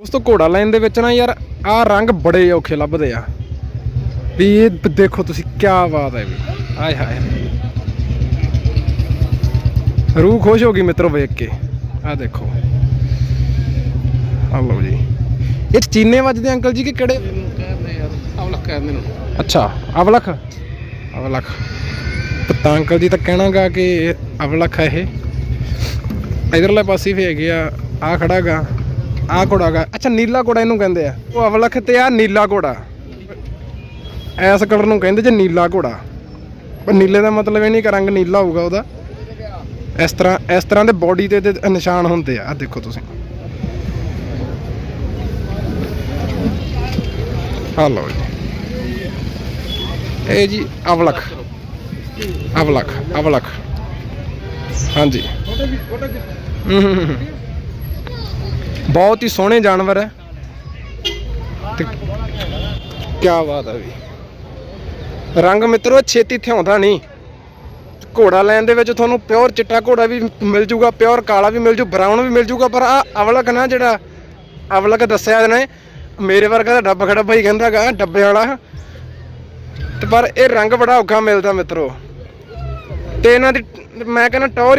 ਉਸ ਤੋਂ ਘੋੜਾ ਲਾਈਨ ਦੇ ਵਿੱਚ ਨਾ ਯਾਰ ਆ ਰੰਗ ਬੜੇ ਔਖੇ ਲੱਭਦੇ ਆ। ਵੀ ਇਹ ਦੇਖੋ ਤੁਸੀਂ ਕੀ ਬਾਤ ਹੈ ਵੀ। ਆਏ ਹਾਏ। ਰੂਹ ਖੁਸ਼ ਹੋ ਗਈ ਮਿੱਤਰੋ ਵੇਖ ਕੇ। ਆ ਦੇਖੋ। ਆ ਲਓ ਜੀ। ਇਹ ਚੀਨੇ ਵੱਜਦੇ ਅੰਕਲ ਜੀ ਕਿ ਕਿਹੜੇ? ਕਹਿੰਦੇ ਯਾਰ ਆਵਲਾ ਕਹਿੰਦੇ ਨੂੰ ਅੱਛਾ, ਅਵਲਖ। ਅਵਲਖ। ਤਾਂ ਅੰਕਲ ਜੀ ਤਾਂ ਕਹਿਣਾਗਾ ਕਿ ਇਹ ਅਵਲਖ ਹੈ ਇਹ। ਇਧਰਲੇ ਪਾਸੇ ਵੀ ਹੈਗੇ ਆ ਆ ਖੜਾਗਾ। ਆ ਘੋੜਾਗਾ ਅੱਛਾ ਨੀਲਾ ਘੋੜਾ ਇਹਨੂੰ ਕਹਿੰਦੇ ਆ। ਉਹ ਅਵਲਖ ਤੇ ਆ ਨੀਲਾ ਘੋੜਾ। ਐਸ ਕਲਰ ਨੂੰ ਕਹਿੰਦੇ ਜੇ ਨੀਲਾ ਘੋੜਾ। ਪਰ ਨੀਲੇ ਦਾ ਮਤਲਬ ਇਹ ਨਹੀਂ ਕਿ ਰੰਗ ਨੀਲਾ ਹੋਊਗਾ ਉਹਦਾ। ਇਸ ਤਰ੍ਹਾਂ ਇਸ ਤਰ੍ਹਾਂ ਦੇ ਬਾਡੀ ਤੇ ਇਹਦੇ ਨਿਸ਼ਾਨ ਹੁੰਦੇ ਆ। ਆ ਦੇਖੋ ਤੁਸੀਂ। ਆ ਲਓ ਜੀ। ਇਹ ਜੀ ਅਵਲਖ। ਅਵਲਖ ਅਵਲਖ। ਹਾਂਜੀ। ਹੂੰ, ਹੂੰ, ਹੂੰ। ਬਹੁਤ ਹੀ ਸੋਹਣੇ ਜਾਨਵਰ ਹੈ। ਤੇ ਕੀ ਬਾਤ ਹੈ ਵੀ। ਰੰਗ ਮਿੱਤਰੋ ਛੇਤੀ ਥਿਆਉਂਦਾ ਨਹੀਂ। ਘੋੜਾ ਲੈਣ ਦੇ ਵਿੱਚ ਤੁਹਾਨੂੰ ਪਿਓਰ ਚਿੱਟਾ ਘੋੜਾ ਵੀ ਮਿਲ ਜੂਗਾ, ਪਿਓਰ ਕਾਲਾ ਵੀ ਮਿਲ ਜੂ ਬਰਾਊਨ ਵੀ ਮਿਲ ਜੂਗਾ, ਪਰ ਆ ਅਵਲਕ ਨਾ ਜਿਹੜਾ ਅਵਲਕ ਦੱਸਿਆ ਇਹਨੇ, ਮੇਰੇ ਵਰਗਾ ਤਾਂ ਡੱਬ ਖੜੱਬਾ ਹੀ ਕਹਿੰਦਾਗਾ ਡੱਬੇ ਵਾਲਾ। ਤੇ ਪਰ ਇਹ ਰੰਗ ਬੜਾ ਔਖਾ ਮਿਲਦਾ ਮਿੱਤਰੋ। ਤੇ ਇਹਨਾਂ ਦੀ, ਮੈਂ ਕਹਿੰਦਾ ਟੌਰ